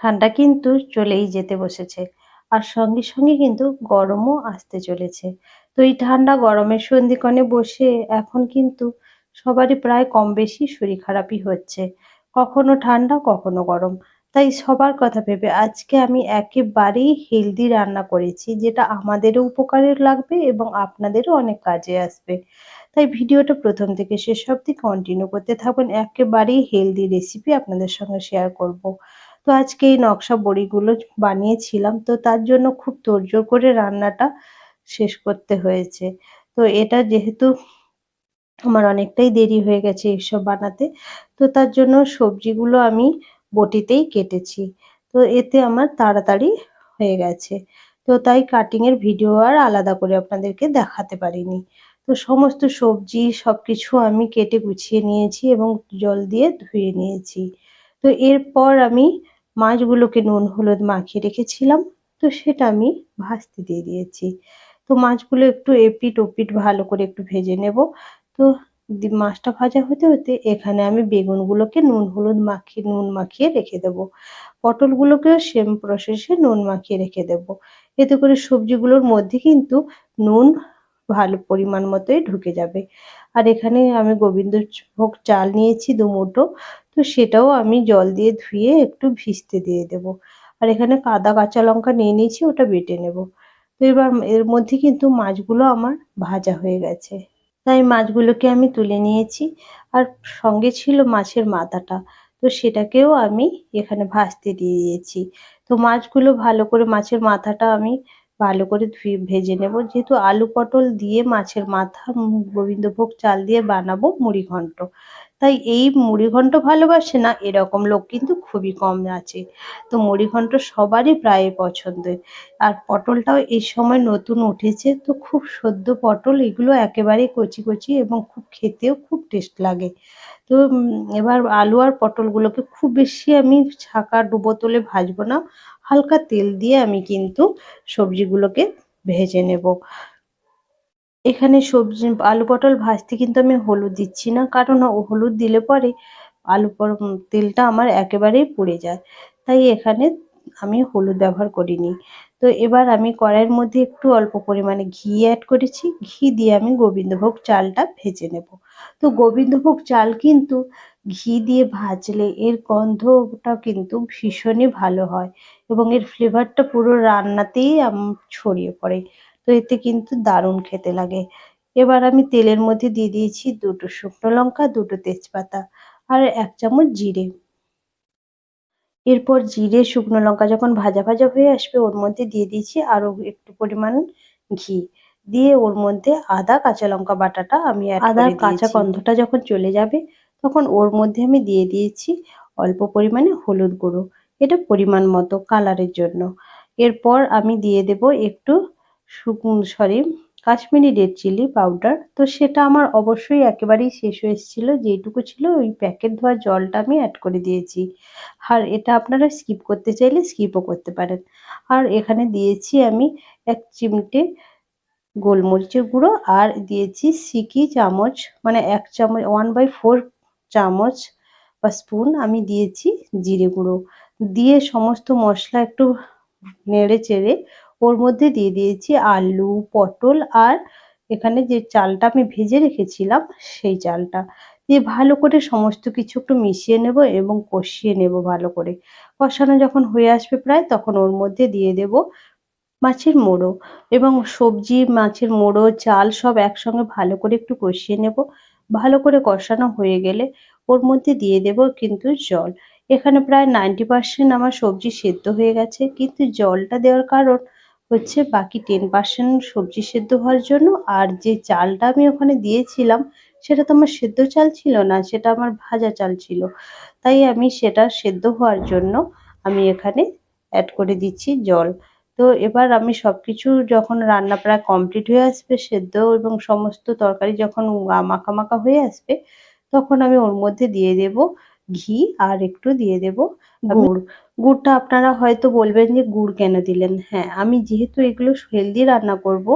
ঠান্ডা কিন্তু চলেই যেতে বসেছে। আর সঙ্গে সঙ্গে কিন্তু গরমও আসতে চলেছে। তো এই ঠান্ডা গরমের সন্ধিক্ষণে বসে এখন কিন্তু সবারই প্রায় কম বেশি শরীর খারাপই হচ্ছে। কখনো ঠান্ডা, কখনো গরম। তাই সবার কথা ভেবে আজকে আমি একেবারেই হেলদি রান্না করেছি, যেটা আমাদেরও উপকারে লাগবে এবং আপনাদেরও অনেক কাজে আসবে। তাই ভিডিওটা প্রথম থেকে শেষ অবধি কন্টিনিউ করতে থাকবেন একেবারেই হেলদি রেসিপি আপনাদের সঙ্গে শেয়ার করব। তো আজকে এই নকশা বড়িগুলো বানিয়েছিলাম, তো তার জন্য খুব তোড়জোড় করে রান্নাটা শেষ করতে হয়েছে। তো এটা যেহেতু আমার অনেকটাই দেরি হয়ে গেছে এইসব বানাতে, তো তার জন্য সবজিগুলো আমি বটিতেই কেটেছি। তো এতে আমার তাড়াতাড়ি হয়ে গেছে। তো তাই কাটিংয়ের ভিডিও আর আলাদা করে আপনাদেরকে দেখাতে পারিনি। তো সমস্ত সবজি সব কিছু আমি কেটে গুছিয়ে নিয়েছি এবং জল দিয়ে ধুয়ে নিয়েছি। তো এরপর আমি মাছগুলোকে নুন, হলুদ মাখিয়ে রেখেছিলাম, তো সেটা আমি ভাজতে দিয়ে দিয়েছি। তো মাছগুলো একটু এপিট ওপিট ভালো করে একটু ভেজে নেব। তো মাছটা ভাজা হতে হতে এখানে আমি বেগুনগুলোকে নুন, হলুদ মাখিয়ে নুন মাখিয়ে রেখে দেব। পটলগুলোকেও সেম প্রসেসে নুন মাখিয়ে রেখে দেব। এতে করে সবজিগুলোর মধ্যে কিন্তু নুন ভালো পরিমাণ মতোই ঢুকে যাবে। আর এখানে আমি গোবিন্দভোগ চাল নিয়েছি দু মুঠো। তো সেটাও আমি জল দিয়ে ধুয়ে একটু ভিজতে দিয়ে দেব। আর এখানে কাদা কাঁচা লঙ্কা নিয়ে নিয়েছি, ওটা বেটে নেব। তো এবার এর মধ্যে কিন্তু মাছগুলো আমার ভাজা হয়ে গেছে। তাই মাছগুলোকে আমি তুলে নিয়েছি। আর সঙ্গে ছিল মাছের মাথাটা, তো সেটাকেও আমি এখানে ভাজতে দিয়ে দিয়েছি। তো মাছগুলো ভালো করে মাছের মাথাটা আমি ভালো করে ধুয়ে ভেজে নেব। যেহেতু আলু পটল দিয়ে মাছের মাথা গোবিন্দভোগ চাল দিয়ে বানাবো মুড়ি ঘন্ট তাই এই মুড়িঘণ্ট ভালোবাসে না এরকম লোক কিন্তু খুবই কম আছে। তো মুড়িঘণ্ট সবারই প্রায় পছন্দের। আর পটলটাও এই সময় নতুন উঠেছে, তো খুব সদ্য পটল এগুলো একেবারেই কচি কচি এবং খুব খেতেও খুব টেস্ট লাগে। তো এবার আলু আর পটলগুলোকে খুব বেশি আমি ছাকা ডুবো তোলে ভাজবো না, হালকা তেল দিয়ে আমি কিন্তু সবজিগুলোকে ভেজে নেব। এখানে সবজি, আলু পটল ভাজতে কিন্তু আমি হলুদ দিচ্ছি না, কারণ হলুদ দিলে পরে আলু তেলটা আমার একেবারেই পুড়ে যায়। তাই এখানে আমি হলুদ ব্যবহার করিনি। তো এবার আমি কড়াইয়ের মধ্যে একটু অল্প পরিমাণে ঘি অ্যাড করেছি। ঘি দিয়ে আমি গোবিন্দভোগ চালটা ভেজে নেব। তো গোবিন্দভোগ চাল কিন্তু ঘি দিয়ে ভাজলে এর গন্ধটা কিন্তু ভীষণই ভালো হয় এবং এর ফ্লেভারটা পুরো রান্নাতেই ছড়িয়ে পড়ে। এতে কিন্তু দারুণ খেতে লাগে। এবার আমি তেলের মধ্যে দিয়ে দিয়েছি দুটো শুকনো লঙ্কা দুটো তেজপাতা আর এক চামচ জিরে। এরপর জিরে শুকনো লঙ্কা যখন ভাজা ভাজা হয়ে আসবে ওর মধ্যে দিয়ে দিয়েছি আরও একটু পরিমাণ ঘি। দিয়ে ওর মধ্যে আদা কাঁচা লঙ্কা বাটাটা আমি আদা কাঁচা গন্ধটা যখন চলে যাবে তখন ওর মধ্যে আমি দিয়ে দিয়েছি অল্প পরিমাণে হলুদ গুঁড়ো। এটা পরিমাণ মতো কালারের জন্য। এরপর আমি দিয়ে দেব একটু sorry Kashmiri red chilli powder তো সেটা আমার অবশ্যই একেবারেই শেষ হয়ে এসেছিল যেটুকু ছিল ওই প্যাকেট ধোয়া জলটা আমি অ্যাড করে দিয়েছি। আর এটা আপনারা স্কিপ করতে চাইলে স্কিপও করতে পারেন। আর এখানে দিয়েছি আমি এক চিমটে গোলমরিচের গুঁড়ো আর দিয়েছি সিকি চামচ মানে এক চামচ ওয়ান বাই ফোর চামচ বা স্পুন আমি দিয়েছি জিরে গুঁড়ো। দিয়ে সমস্ত মশলা একটু নেড়ে চেড়ে ওর মধ্যে দিয়ে দিয়েছি আলু, পটল আর এখানে যে চালটা আমি ভেজে রেখেছিলাম সেই চালটা। দিয়ে ভালো করে সমস্ত কিছু একটু মিশিয়ে নেব এবং কষিয়ে নেব ভালো করে। কষানো যখন হয়ে আসবে প্রায় তখন ওর মধ্যে দিয়ে দেব মাছের মোড়ো এবং সবজি, মাছের মোড়ো, চাল সব একসঙ্গে ভালো করে একটু কষিয়ে নেব। ভালো করে কষানো হয়ে গেলে ওর মধ্যে দিয়ে দেব কিন্তু জল। এখানে প্রায় নাইনটি পার্সেন্ট আমার সবজি সেদ্ধ হয়ে গেছে কিন্তু জলটা দেওয়ার কারণ হচ্ছে বাকি টেন পার্সেন্ট সবজি সেদ্ধ হওয়ার জন্য। আর যে চালটা আমি ওখানে দিয়েছিলাম, সেটা তো আমার সেদ্ধ চাল ছিল না, সেটা আমার ভাজা চাল ছিল। তাই আমি সেটা সেদ্ধ হওয়ার জন্য আমি এখানে অ্যাড করে দিচ্ছি জল। তো এবার আমি সব কিছু যখন রান্না প্রায় কমপ্লিট হয়ে আসবে, সেদ্ধ এবং সমস্ত তরকারি যখন মাখা মাখা হয়ে আসবে, তখন আমি ওর মধ্যে দিয়ে দেব ঘি আর একটু দিয়ে দেব গুড়। গুড়টা আপনারা হয়তো বলবেন যে গুড় কেন দিলেন? হ্যাঁ আমি যেহেতু এগুলো হেলদি রান্না করব,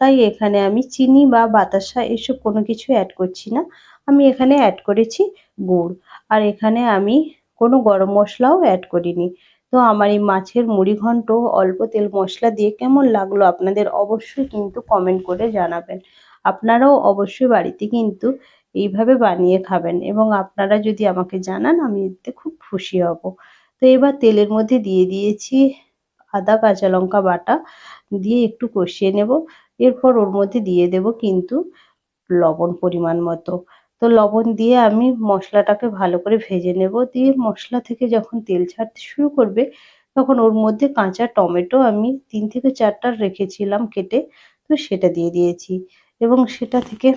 তাই এখানে আমি চিনি বা বাতাসা এসব কোনো কিছু অ্যাড করছি না। আমি এখানে অ্যাড করেছি গুড়। আর এখানে আমি কোনো গরম মশলাও অ্যাড করিনি। তো আমার এই মাছের মুড়ি ঘন্ট অল্প তেল মশলা দিয়ে কেমন লাগল আপনাদের অবশ্যই কিন্তু কমেন্ট করে জানাবেন। আপনারাও অবশ্যই বাড়িতে কিন্তু এইভাবে বানিয়ে খাবেন এবং আপনারা যদি আমাকে জানান, আমি এতে খুব খুশি হব। তো এবার তেলের মধ্যে দিয়ে দিয়েছি আদা, কাঁচা লঙ্কা বাটা, দিয়ে একটু কষিয়ে নেব। এরপর ওর মধ্যে দিয়ে দেব কিন্তু লবণ পরিমাণ মতো। তো লবণ দিয়ে আমি মশলাটাকে ভালো করে ভেজে নেব। দিয়ে মশলা থেকে যখন তেল ছাড়তে শুরু করবে, তখন ওর মধ্যে কাঁচা টমেটো আমি তিন থেকে চারটা রেখেছিলাম কেটে, তো সেটা দিয়ে দিয়েছি। এবং সেটা থেকে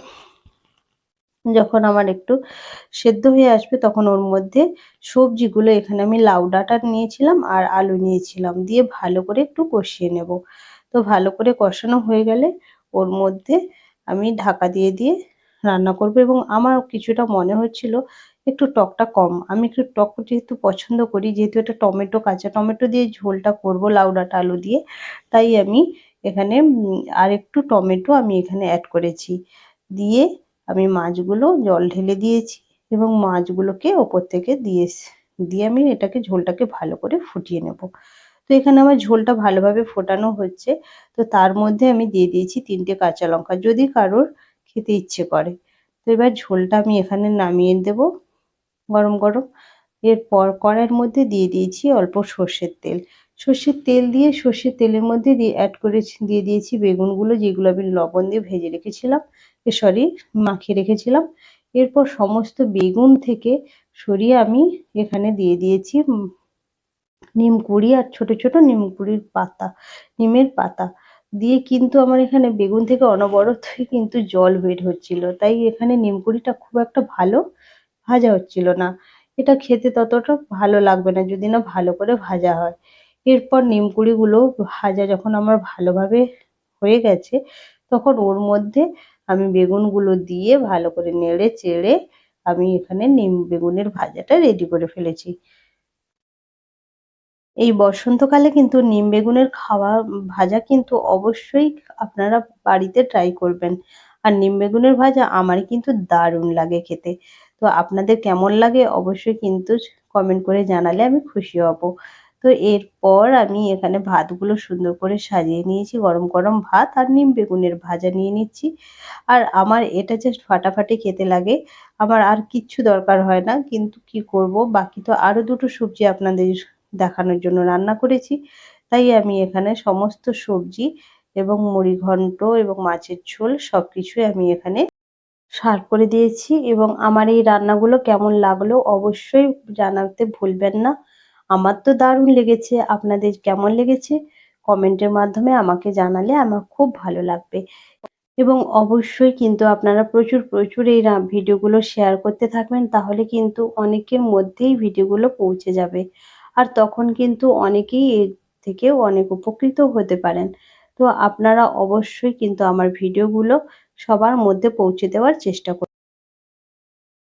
যখন আমার একটু সেদ্ধ হয়ে আসবে তখন ওর মধ্যে সবজিগুলো, এখানে আমি লাউ ডাঁটা নিয়েছিলাম আর আলু নিয়েছিলাম, দিয়ে ভালো করে একটু কষিয়ে নেব। তো ভালো করে কষানো হয়ে গেলে ওর মধ্যে আমি ঢাকা দিয়ে দিয়ে রান্না করব এবং আমার কিছুটা মনে হচ্ছিল একটু টকটা কম। আমি একটু টক যেহেতু পছন্দ করি, যেহেতু এটা টমেটো, কাঁচা টমেটো দিয়ে ঝোলটা করব লাউ ডাঁটা, আলু দিয়ে, তাই আমি এখানে আর একটু টমেটো আমি এখানে অ্যাড করেছি। দিয়ে আমি মাছগুলো জল ঢেলে দিয়েছি এবং মাছগুলোকে ওপর থেকে দিয়ে দিয়ে আমি এটাকে ঝোলটাকে ভালো করে ফুটিয়ে নেব। তো এখানে আমার ঝোলটা ভালোভাবে ফোটানো হচ্ছে। তো তার মধ্যে আমি দিয়ে দিয়েছি তিনটে কাঁচা লঙ্কা যদি কারোর খেতে ইচ্ছে করে। তো এবার ঝোলটা আমি এখানে নামিয়ে দেব। গরম গরম। এরপর কড়াইয়ের মধ্যে দিয়ে দিয়েছি অল্প সর্ষের তেল। সর্ষের তেল দিয়ে সর্ষের তেলের মধ্যে দিয়ে অ্যাড করেছি দিয়ে দিয়েছি বেগুনগুলো, যেগুলো আমি লবণ দিয়ে ভেজে রেখেছিলাম সরি মাখিয়ে রেখেছিলাম। এরপর সমস্ত বেগুন থেকে সরিয়ে আমি এখানে দিয়ে দিয়েছি নিম কুড়ি আর ছোট ছোট নিম কুড়ির পাতা, নিমের পাতা। দিয়ে কিন্তু আমার এখানে বেগুন থেকে অনবরতই কিন্তু জল বের হচ্ছিল, তাই এখানে নিমকুড়িটা খুব একটা ভালো ভাজা হচ্ছিল না। এটা খেতে ততটা ভালো লাগবে না যদি না ভালো করে ভাজা হয়। এরপর নিমকুড়িগুলো ভাজা যখন আমার ভালোভাবে হয়ে গেছে, তখন ওর মধ্যে আমি বেগুনগুলো দিয়ে ভালো করে নেড়ে চেড়ে আমি এখানে নিম বেগুনের ভাজাটা রেডি করে ফেলেছি। এই বসন্তকালে কিন্তু নিম বেগুনের খাওয়া, ভাজা কিন্তু অবশ্যই আপনারা বাড়িতে ট্রাই করবেন। আর নিম বেগুনের ভাজা আমার কিন্তু দারুণ লাগে খেতে। তো আপনাদের কেমন লাগে অবশ্যই কিন্তু কমেন্ট করে জানালে আমি খুশি হব। তো এরপর আমি এখানে ভাতগুলো সুন্দর করে সাজিয়ে নিয়েছি, গরম গরম ভাত আর নিম বেগুনের ভাজা নিয়ে নিচ্ছি। আর আমার এটা জাস্ট ফাটাফাটি খেতে লাগে, আমার আর কিচ্ছু দরকার হয় না, কিন্তু কি করব? বাকি তো আরও দুটো সবজি আপনাদের দেখানোর জন্য রান্না করেছি। তাই আমি এখানে সমস্ত সবজি এবং মুড়ি ঘন্ট এবং মাছের ঝোল সব কিছুই আমি এখানে সার করে দিয়েছি এবং আমার এই রান্নাগুলো কেমন লাগল অবশ্যই জানাতে ভুলবেন না। আমার তো দারুণ লেগেছে, আপনাদের কেমন লেগেছে কমেন্টের মাধ্যমে আমাকে জানালে আমার খুব ভালো লাগবে। এবং অবশ্যই কিন্তু আপনারা প্রচুর প্রচুর এই ভিডিওগুলো শেয়ার করতে থাকবেন, তাহলে কিন্তু অনেকের মধ্যেই ভিডিওগুলো পৌঁছে যাবে। আর তখন কিন্তু অনেকেই এর থেকেও অনেক উপকৃত হতে পারেন। তো আপনারা অবশ্যই কিন্তু আমার ভিডিওগুলো সবার মধ্যে পৌঁছে দেওয়ার চেষ্টা করুন